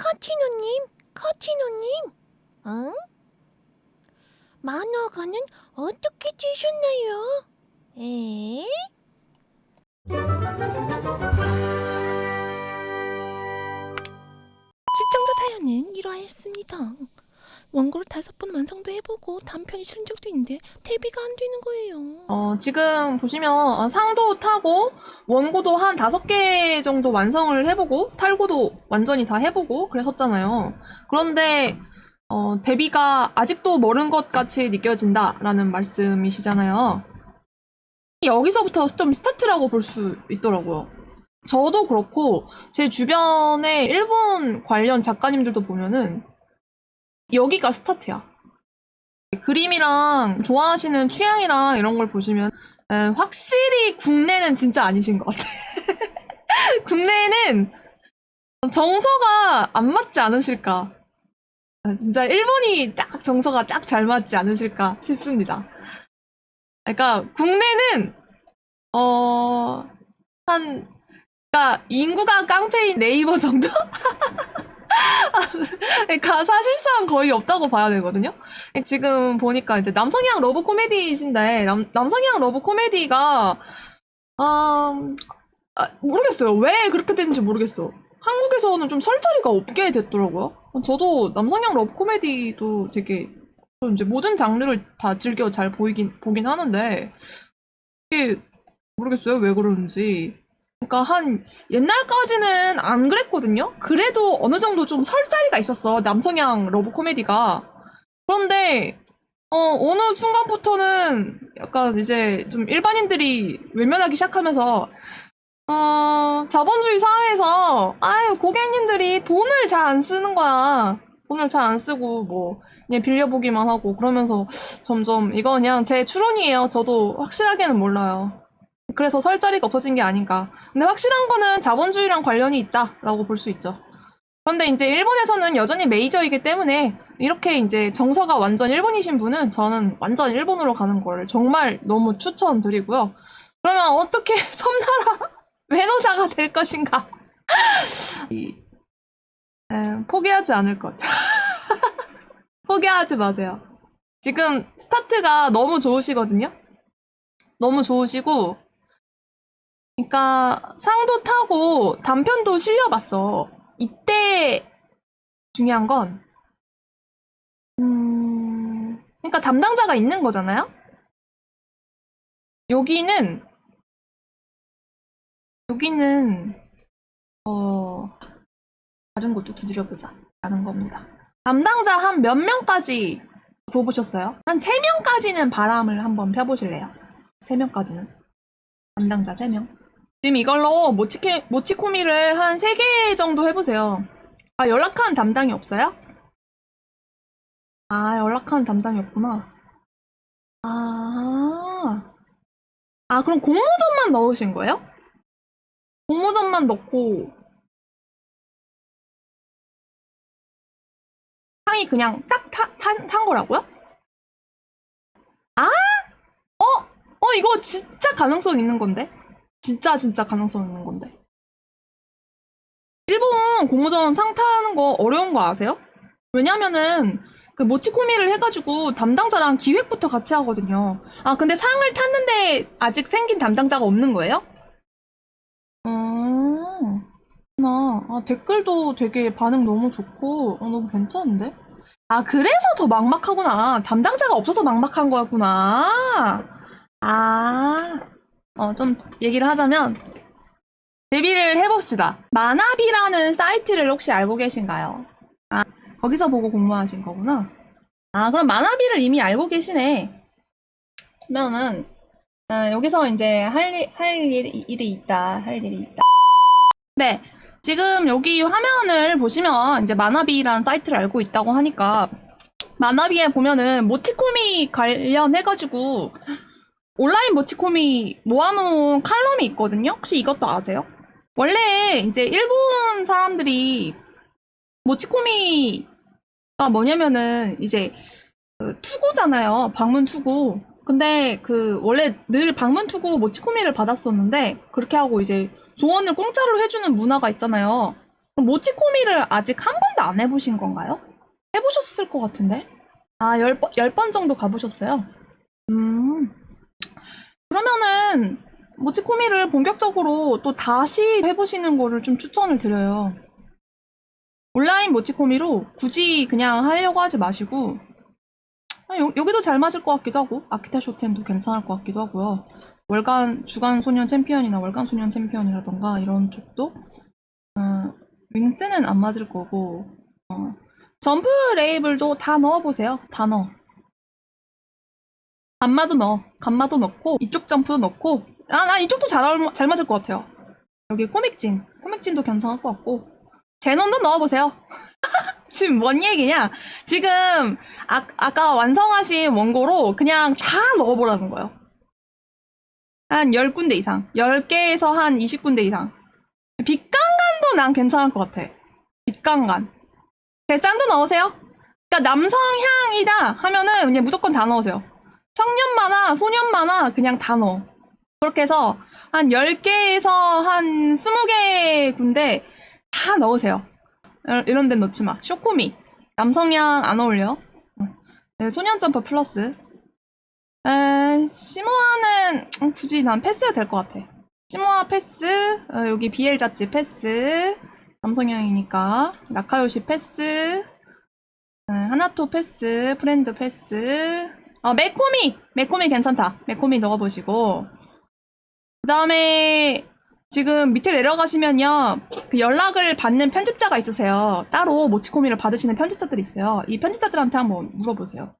카티노님, 카티노님. 응? 만화가는 어떻게 되셨나요? 에? 시청자 사연은 이러하였습니다. 원고를 다섯 번 완성도 해보고 단편이 실은 적도 있는데 데뷔가 안 되는 거예요. 어, 지금 보시면 어, 상도 타고 원고도 한 다섯 개 정도 완성을 해보고 탈고도 완전히 다 해보고 그랬었잖아요. 그런데 어, 데뷔가 아직도 멀은 것 같이 느껴진다라는 말씀이시잖아요. 여기서부터 좀 스타트라고 볼 수 있더라고요. 저도 그렇고 제 주변에 일본 관련 작가님들도 보면은 여기가 스타트야. 그림이랑 좋아하시는 취향이랑 이런 걸 보시면 에, 확실히 국내는 진짜 아니신 것 같아. 국내는 정서가 안 맞지 않으실까. 아, 진짜 일본이 딱 정서가 딱 잘 맞지 않으실까 싶습니다. 그러니까 국내는 어, 한 그러니까 인구가 깡패인 네이버 정도? 그러니까 사실상 거의 없다고 봐야 되거든요. 지금 보니까 이제 남성향 러브 코미디이신데 남, 남성향 러브 코미디가 아, 아, 모르겠어요. 왜 그렇게 됐는지 모르겠어. 한국에서는 좀 설 자리가 없게 됐더라고요. 저도 남성향 러브 코미디도 되게 좀 이제 모든 장르를 다 즐겨 잘 보이긴 보긴 하는데 이게 모르겠어요. 왜 그러는지. 그러니까 한 옛날까지는 안 그랬거든요. 그래도 어느 정도 좀 설 자리가 있었어. 남성향 러브 코미디가. 그런데 어, 어느 순간부터는 약간 이제 좀 일반인들이 외면하기 시작하면서 어, 자본주의 사회에서 아유 고객님들이 돈을 잘 안 쓰는 거야. 돈을 잘 안 쓰고 뭐 그냥 빌려보기만 하고 그러면서 점점 이거 그냥 제 추론이에요. 저도 확실하게는 몰라요. 그래서 설 자리가 없어진 게 아닌가. 근데 확실한 거는 자본주의랑 관련이 있다라고 볼 수 있죠. 그런데 이제 일본에서는 여전히 메이저이기 때문에 이렇게 이제 정서가 완전 일본이신 분은 저는 완전 일본으로 가는 걸 정말 너무 추천드리고요. 그러면 어떻게 섬나라 외노자가 될 것인가? 이- 에, 포기하지 않을 것. 포기하지 마세요. 지금 스타트가 너무 좋으시거든요. 너무 좋으시고 그러니까 상도 타고 단편도 실려봤어. 이때 중요한 건 음, 그러니까 담당자가 있는 거잖아요. 여기는 여기는 어 다른 것도 두드려보자 라는 겁니다. 담당자 한 몇 명까지 구워보셨어요? 한세 명까지는 바람을 한번 펴보실래요? 세 명까지는 담당자 세 명. 지금 이걸로 모치케, 모치코미를 한세개 정도 해보세요. 아, 연락한 담당이 없어요? 아, 연락한 담당이 없구나. 아, 아, 그럼 공모전만 넣으신 거예요? 공모전만 넣고, 상이 그냥 딱 타, 탄, 탄 거라고요? 아? 어? 어, 이거 진짜 가능성 있는 건데? 진짜 진짜 가능성 있는 건데. 일본 공모전 상 타는 거 어려운 거 아세요? 왜냐면은 그 모치코미를 해가지고 담당자랑 기획부터 같이 하거든요. 아 근데 상을 탔는데 아직 생긴 담당자가 없는 거예요? 어, 나 아, 댓글도 되게 반응 너무 좋고 어, 너무 괜찮은데? 아 그래서 더 막막하구나. 담당자가 없어서 막막한 거였구나. 아. 어, 좀 얘기를 하자면 데뷔를 해봅시다. 마나비라는 사이트를 혹시 알고 계신가요? 아, 거기서 보고 공부하신 거구나. 아, 그럼 마나비를 이미 알고 계시네. 그러면은 어, 여기서 이제 할, 일- 할 일이, 일이 있다. 할 일이 있다. 네. 지금 여기 화면을 보시면 이제 마나비라는 사이트를 알고 있다고 하니까 마나비에 보면은 모치코미 관련해가지고 온라인 모치코미 모아놓은 칼럼이 있거든요? 혹시 이것도 아세요? 원래 이제 일본 사람들이 모치코미가 뭐냐면은 이제 그 투고잖아요. 방문 투고. 근데 그 원래 늘 방문 투고 모치코미를 받았었는데 그렇게 하고 이제 조언을 공짜로 해주는 문화가 있잖아요. 모치코미를 아직 한 번도 안 해보신 건가요? 해보셨을 것 같은데? 아, 열 번, 열 번 정도 가보셨어요? 음. 그러면은, 모치코미를 본격적으로 또 다시 해보시는 거를 좀 추천을 드려요. 온라인 모치코미로 굳이 그냥 하려고 하지 마시고, 아, 여, 여기도 잘 맞을 것 같기도 하고, 아키타 쇼텐도 괜찮을 것 같기도 하고요. 월간, 주간 소년 챔피언이나 월간 소년 챔피언이라던가 이런 쪽도, 어, 윙스는 안 맞을 거고, 어, 점프 레이블도 다 넣어보세요. 다 넣어. 감마도 넣어. 감마도 넣고, 이쪽 점프도 넣고, 아, 나 이쪽도 잘, 잘 맞을 것 같아요. 여기 코믹진. 코믹진도 괜찮을 것 같고, 제논도 넣어보세요. 지금 뭔 얘기냐? 지금, 아, 아까 완성하신 원고로 그냥 다 넣어보라는 거예요. 한 10군데 이상. 10개에서 한 20군데 이상. 빛강간도 난 괜찮을 것 같아. 빛강간. 대산도 넣으세요. 그러니까 남성향이다 하면은 그냥 무조건 다 넣으세요. 청년 만화, 소년 만화 그냥 다 넣어. 그렇게 해서 한 10개에서 한 20개 군데 다 넣으세요. 이- 이런 데 넣지 마. 쇼코미. 남성향 안 어울려. 응. 네, 소년 점퍼 플러스. 에, 시모아는 음, 굳이 난 패스가 될 것 같아. 시모아 패스, 어, 여기 BL 잡지 패스, 남성향이니까. 나카요시 패스, 에, 하나토 패스, 프렌드 패스. 어, 메코미! 메코미 괜찮다. 메코미 넣어보시고. 그 다음에 지금 밑에 내려가시면요. 그 연락을 받는 편집자가 있으세요. 따로 모치코미를 받으시는 편집자들이 있어요. 이 편집자들한테 한번 물어보세요.